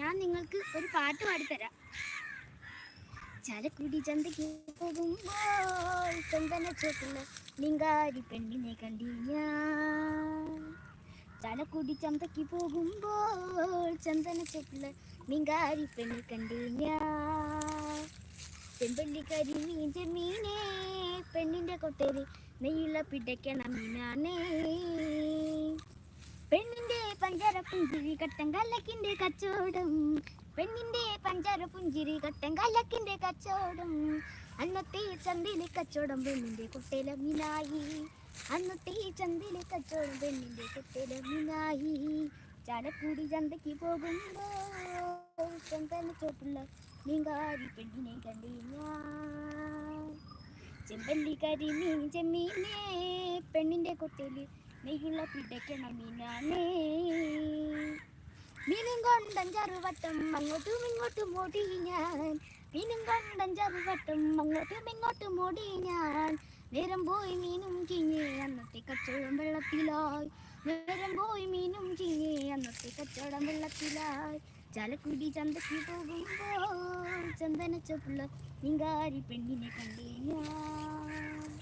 ഞാൻ നിങ്ങൾക്ക് ഒരു പാട്ട് പാടിത്തരാം. ചാലക്കുടി ചന്തയ്ക്ക് പോകുമ്പോൾ ചന്ദന ചോട്ടുള്ള പെണ്ണിനെ കണ്ടി ഞാൻ. ചാലക്കുടി ചന്തയ്ക്ക് പോകുമ്പോൾ ചന്ദന ലിംഗാരി പെണ്ണിനെ പെണ്ണെ കണ്ടി ഞാൻ. ചെമ്പല്ലിക്കരി മീൻ ചെമ്മീനെ പെണ്ണിന്റെ കൊട്ടേരി നെയ്യുള്ള പിടയ്ക്കണം പെണ്ണിന്റെ പഞ്ചാര പുഞ്ചിരി കട്ടൻ കല്ലക്കിന്റെ കച്ചവടം. പെണ്ണിന്റെ പഞ്ചര പുഞ്ചിരി കട്ടൻ കല്ലക്കിന്റെ കച്ചവടം. അന്നത്തെ ചന്തയിലെ കച്ചവടം പെണ്ണിന്റെ കുട്ടയിലെ മീനായി അന്നത്തെ ചന്തയിലെ കച്ചവടം പെണ്ണിന്റെ കുട്ടയിലെ മീനായി ചാലക്കുടി ചന്തയ്ക്ക് പോകുമ്പോൾ ചന്ദന ചോപ്പുള്ള നീങ്കാരി പെണ്ണിനെ കണ്ടു ഞാൻ. ചെമ്പല്ലിക്കരി മീൻ ചെമ്മീനേ പെണ്ണിന്റെ കൊട്ടയിൽ നെയ്യുള്ള പിടയ്ക്കണ മീനാണേ. മീനും കൊണ്ടഞ്ചാറ് വട്ടം അങ്ങോട്ടും ഇങ്ങോട്ടും ഓടി ഞാൻ. മീനും കൊണ്ടഞ്ചാറ് വട്ടം അങ്ങോട്ടും ഇങ്ങോട്ടും ഓടി ഞാൻ. നേരം പോയി മീനും ചീഞ്ഞേ അന്നത്തെ കച്ചവടം വെള്ളത്തിലായി. നേരം പോയി മീനും ചീഞ്ഞേ അന്നത്തെ കച്ചവടം വെള്ളത്തിലായി. ചാലക്കുടി ചന്തയ്ക്ക് പോകുമ്പോൾ ചന്ദന ചുള്ള നിങ്കാരി പെണ്ണിനെ കണ്ടേ ഞാൻ.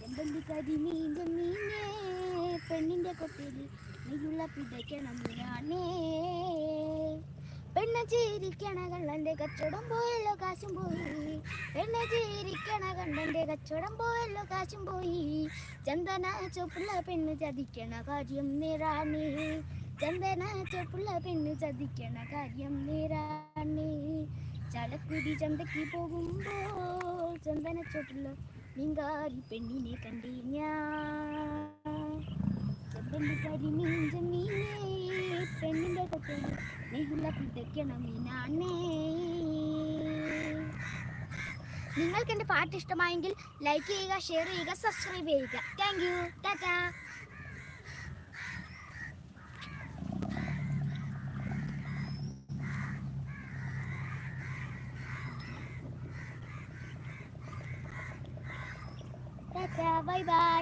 ചെമ്പല്ലിക്കരി മീന്റെ മീനേ പെണ്ണിന്റെ കൊട്ടേൽ നെയ്യുള്ള പിടയ്ക്കണം മീനാണേ പെണ്ണ ചീരിക്കണ കള്ളന്റെ കച്ചവടം പോയല്ലോ കാശും പോയി. പെണ്ണ ചീരിക്കണ കള്ളന്റെ കച്ചവടം പോയല്ലോ കാശും പോയി. ചന്ദന ചൊപ്പുള്ള പെണ്ണ് ചതിക്കണ കാര്യം നേരാണേ ചന്ദന ചൊപ്പുള്ള പെണ്ണ് ചതിക്കണ കാര്യം നേരാണേ ചലക്കുടി ചന്തയ്ക്ക് പോകുമ്പോൾ ചന്ദന ചൊപ്പുള്ള മീങ്കാരി പെണ്ണിനെ കണ്ടി ഞാൻ. ചെമ്പല്ലിക്കരി കരിമീഞ്ച മീനേ പെണ്ണിന്റെ കൊട്ടയിൽ നെഹുല പിടയ്ക്കണ മീനാണേ. നിങ്ങൾക്ക് എന്റെ പാട്ട് ഇഷ്ടമായെങ്കിൽ ലൈക്ക് ചെയ്യുക ഷെയർ ചെയ്യുക സബ്സ്ക്രൈബ് ചെയ്യുക. Thank you tata bye bye